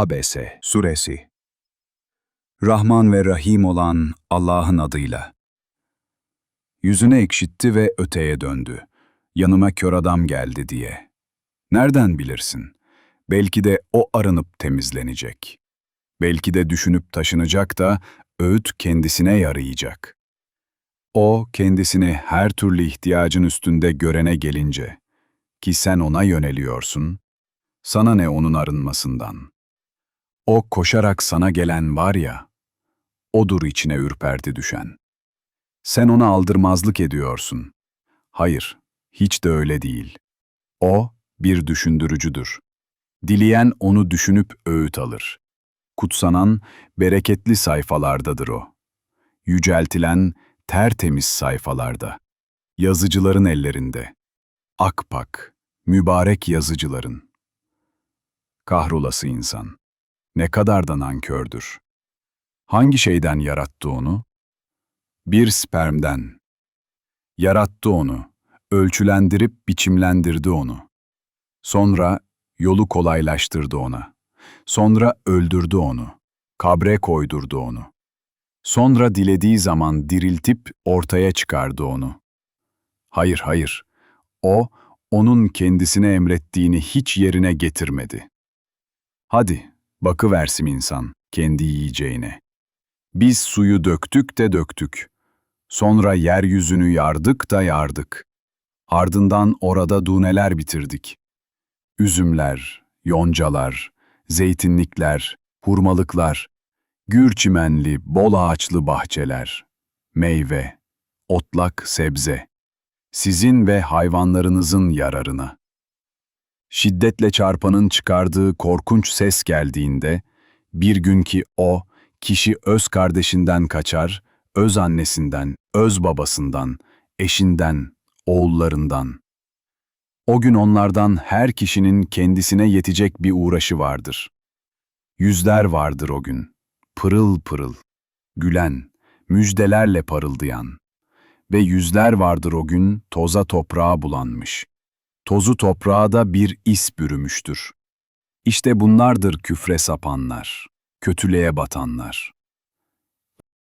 ABS Suresi Rahman ve Rahim olan Allah'ın adıyla. Yüzüne ekşitti ve öteye döndü. Yanıma kör adam geldi diye. Nereden bilirsin? Belki de o arınıp temizlenecek. Belki de düşünüp taşınacak da öğüt kendisine yarayacak. O kendisini her türlü ihtiyacın üstünde görene gelince ki sen ona yöneliyorsun, sana ne onun arınmasından. O koşarak sana gelen var ya, odur içine ürperti düşen. Sen ona aldırmazlık ediyorsun. Hayır, hiç de öyle değil. O bir düşündürücüdür. Dileyen onu düşünüp öğüt alır. Kutsanan, bereketli sayfalardadır o. Yüceltilen, tertemiz sayfalarda. Yazıcıların ellerinde. Akpak, mübarek yazıcıların. Kahrolası insan. Ne kadar da nankördür. Hangi şeyden yarattı onu? Bir spermden. Yarattı onu, ölçülendirip biçimlendirdi onu. Sonra yolu kolaylaştırdı ona. Sonra öldürdü onu. Kabre koydurdu onu. Sonra dilediği zaman diriltip ortaya çıkardı onu. Hayır, hayır. O, onun kendisine emrettiğini hiç yerine getirmedi. Hadi, bakıversin insan kendi yiyeceğine. Biz suyu döktük de döktük. Sonra yeryüzünü yardık da yardık. Ardından orada duneler bitirdik. Üzümler, yoncalar, zeytinlikler, hurmalıklar, gür çimenli, bol ağaçlı bahçeler, meyve, otlak, sebze, sizin ve hayvanlarınızın yararına. Şiddetle çarpanın çıkardığı korkunç ses geldiğinde, bir gün ki o, kişi öz kardeşinden kaçar, öz annesinden, öz babasından, eşinden, oğullarından. O gün onlardan her kişinin kendisine yetecek bir uğraşı vardır. Yüzler vardır o gün, pırıl pırıl, gülen, müjdelerle parıldayan. Ve yüzler vardır o gün toza toprağa bulanmış. Tozu toprağa da bir is bürümüştür. İşte bunlardır küfre sapanlar, kötülüğe batanlar.